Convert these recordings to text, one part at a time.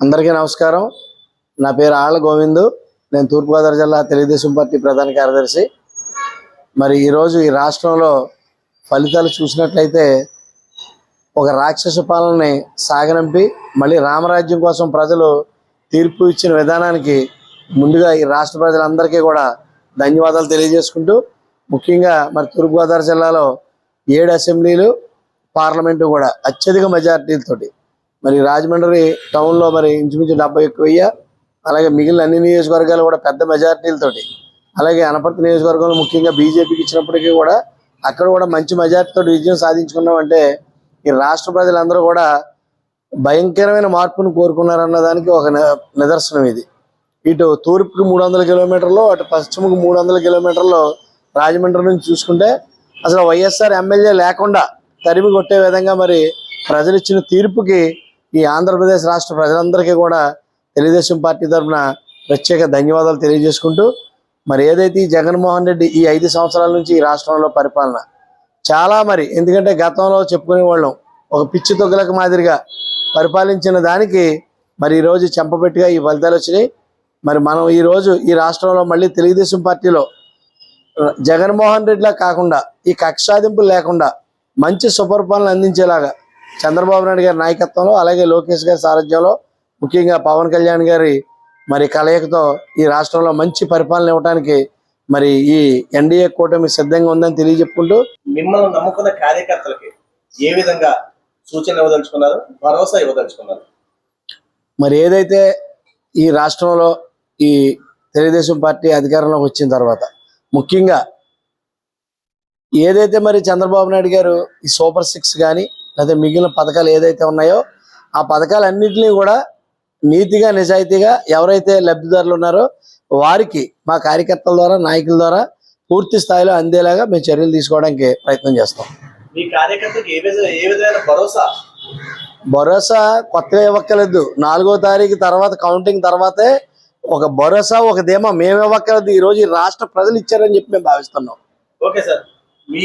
అందరికీ నమస్కారం. నా పేరు ఆళ్ళ గోవిందు. నేను తూర్పుగోదావరి జిల్లా తెలుగుదేశం పార్టీ ప్రధాన కార్యదర్శి. మరి ఈరోజు ఈ రాష్ట్రంలో ఫలితాలు చూసినట్లయితే ఒక రాక్షస పాలనని సాగనంపి మళ్ళీ రామరాజ్యం కోసం ప్రజలు తీర్పు ఇచ్చిన విధానానికి ముందుగా ఈ రాష్ట్ర ప్రజలందరికీ కూడా ధన్యవాదాలు తెలియజేసుకుంటూ ముఖ్యంగా మరి తూర్పుగోదావరి జిల్లాలో ఏడు అసెంబ్లీలు పార్లమెంటు కూడా అత్యధిక మెజార్టీలతోటి మరి రాజమండ్రి టౌన్లో మరి ఇంచుమించు డెబ్బై ఎక్కువ అలాగే మిగిలిన అన్ని నియోజకవర్గాలు కూడా పెద్ద మెజార్టీలతోటి అలాగే అనపర్తి నియోజకవర్గంలో ముఖ్యంగా బీజేపీకి ఇచ్చినప్పటికీ కూడా అక్కడ కూడా మంచి మెజార్టీతో విజయం సాధించుకున్నామంటే ఈ రాష్ట్ర ప్రజలందరూ కూడా భయంకరమైన మార్పును కోరుకున్నారన్న దానికి ఒక నిదర్శనం ఇది. ఇటు తూర్పుకి మూడు వందల కిలోమీటర్లు అటు పశ్చిమకు మూడు వందల కిలోమీటర్లు రాజమండ్రి నుంచి చూసుకుంటే అసలు వైఎస్ఆర్ ఎమ్మెల్యే లేకుండా తరిమి కొట్టే విధంగా మరి ప్రజలు ఇచ్చిన తీర్పుకి ఈ ఆంధ్రప్రదేశ్ రాష్ట్ర ప్రజలందరికీ కూడా తెలుగుదేశం పార్టీ తరఫున ప్రత్యేక ధన్యవాదాలు తెలియజేసుకుంటూ మరి ఏదైతే ఈ జగన్మోహన్ రెడ్డి ఈ ఐదు సంవత్సరాల నుంచి ఈ రాష్ట్రంలో పరిపాలన చాలా మరి ఎందుకంటే గతంలో చెప్పుకునే వాళ్ళం ఒక పిచ్చి తొగ్గులకు మాదిరిగా పరిపాలించిన దానికి మరి ఈరోజు చెంపబెట్టిగా ఈ ఫలితాలు వచ్చినాయి. మరి మనం ఈ రోజు ఈ రాష్ట్రంలో మళ్ళీ తెలుగుదేశం పార్టీలో జగన్మోహన్ రెడ్డిలా కాకుండా ఈ కక్షాదింపులు లేకుండా మంచి సుపరిపాలన అందించేలాగా చంద్రబాబు నాయుడు గారి నాయకత్వంలో అలాగే లోకేష్ గారి సారథ్యంలో ముఖ్యంగా పవన్ కళ్యాణ్ గారి మరి కలయికతో ఈ రాష్ట్రంలో మంచి పరిపాలన ఇవ్వడానికి మరి ఈ ఎన్డీఏ కూటమి సిద్ధంగా ఉందని తెలియజెప్పుకుంటూ మిమ్మల్ని నమ్ముకున్న కార్యకర్తలకి ఏ విధంగా సూచన ఇవ్వదలుచుకున్నారు భరోసా ఇవ్వదలుచుకున్నారు? మరి ఏదైతే ఈ రాష్ట్రంలో ఈ తెలుగుదేశం పార్టీ అధికారంలోకి వచ్చిన తర్వాత ముఖ్యంగా ఏదైతే మరి చంద్రబాబు నాయుడు గారు ఈ సూపర్ సిక్స్ కానీ లేదా మిగిలిన పథకాలు ఏదైతే ఉన్నాయో ఆ పథకాలన్నింటినీ కూడా నీతిగా నిజాయితీగా ఎవరైతే లబ్ధిదారులు ఉన్నారో వారికి మా కార్యకర్తల ద్వారా నాయకుల ద్వారా పూర్తి స్థాయిలో అందేలాగా మేము చర్యలు తీసుకోవడానికి ప్రయత్నం చేస్తాం. మీ ఏ విధమైన భరోసా? భరోసా కొత్తగా ఇవ్వక్కర్లేదు. నాలుగో తారీఖు తర్వాత కౌంటింగ్ తర్వాతే ఒక భరోసా ఒక ధీమా మేము ఇవ్వక్కర్లేదు. ఈ రోజు రాష్ట్ర ప్రజలు ఇచ్చారని చెప్పి మేము భావిస్తున్నాం. Okay sir. మీ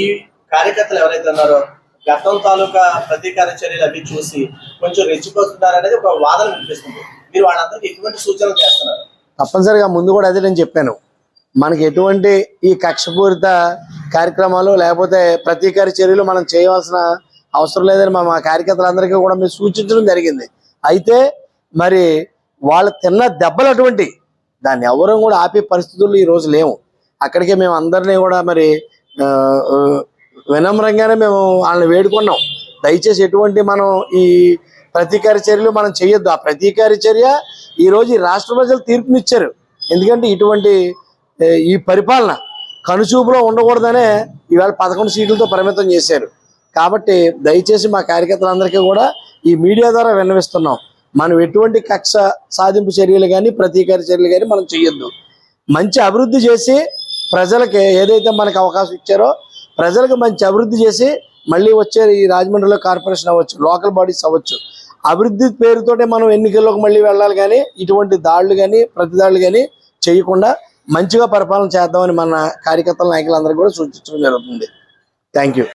కార్యకర్తలు ఎవరైతే ఉన్నారో గతం తాలూకా ప్రతీకార చర్యలు అవి చూసి కొంచెం రెచ్చిపోతున్నారు అనేది ఒక వాదన వినిపిస్తుంది. మీరు వాళ్ళందరికీ ఎటువంటి సూచనలు చేస్తున్నారు? తప్పనిసరిగా ముందు కూడా అదే నేను చెప్పాను. మనకి ఎటువంటి ఈ కక్షపూరిత కార్యక్రమాలు లేకపోతే ప్రతీకార చర్యలు మనం చేయవలసిన అవసరం లేదని మా కార్యకర్తలందరికీ కూడా మేము సూచించడం జరిగింది. అయితే మరి వాళ్ళు తిన్న దెబ్బలు అటువంటి దాన్ని ఎవరూ కూడా ఆపే పరిస్థితుల్లో ఈ రోజు లేవు అక్కడికే మేము అందరినీ కూడా మరి వినమ్రంగానే మేము వాళ్ళని వేడుకున్నాం. దయచేసి ఎటువంటి మనం ఈ ప్రతీకార చర్యలు మనం చేయొద్దు. ఆ ప్రతీకార చర్య ఈరోజు ఈ రాష్ట్ర ప్రజలు తీర్పునిచ్చారు. ఎందుకంటే ఇటువంటి ఈ పరిపాలన కనుచూపులో ఉండకూడదనే ఈవేళ పదకొండు సీట్లతో పరిమితం చేశారు. కాబట్టి దయచేసి మా కార్యకర్తలందరికీ కూడా ఈ మీడియా ద్వారా విన్నవిస్తున్నాం. మనం ఎటువంటి కక్ష సాధింపు చర్యలు కానీ ప్రతీకార చర్యలు కానీ మనం చేయొద్దు. మంచి అభివృద్ధి చేసి ప్రజలకి ఏదైతే మనకు అవకాశం ఇచ్చారో ప్రజలకు మంచి అభివృద్ధి చేసి మళ్ళీ వచ్చే ఈ రాజమండ్రిలో కార్పొరేషన్ అవ్వచ్చు లోకల్ బాడీస్ అవ్వచ్చు. అభివృద్ధి పేరుతోటే మనం ఎన్నికల్లోకి మళ్ళీ వెళ్ళాలి కానీ ఇటువంటి దాడులు కానీ ప్రతిదాడులు కానీ చేయకుండా మంచిగా పరిపాలన చేద్దామని మన కార్యకర్తల నాయకులందరూ కూడా సూచించడం జరుగుతుంది. Thank you